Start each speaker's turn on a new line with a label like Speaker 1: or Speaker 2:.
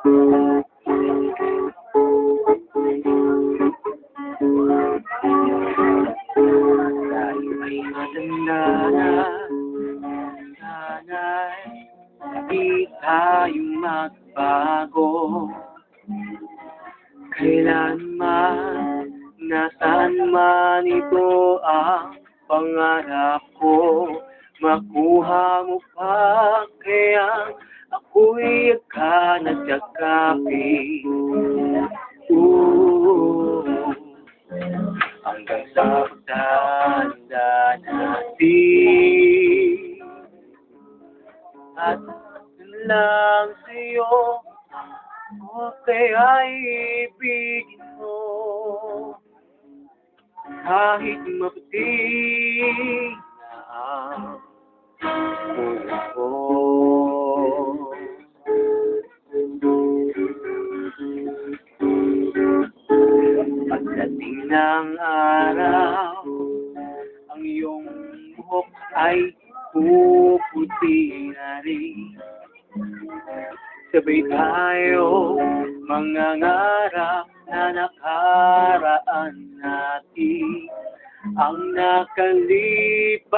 Speaker 1: Tayo ay matanda na Sana'y di tayo magbago Kailanman, nasaan man ito ang pangarap ko? Makuha mo pa ako'y ka nagkakapin Ooh, hanggang sa pagtanda natin. At lang sa'yo Okay ay ibigin mo. Kahit maputi Pagdating ng araw Ang iyong buhok ay puputi na rin Sabay tayo mangangarap na nakaraan natin ang nakalipas.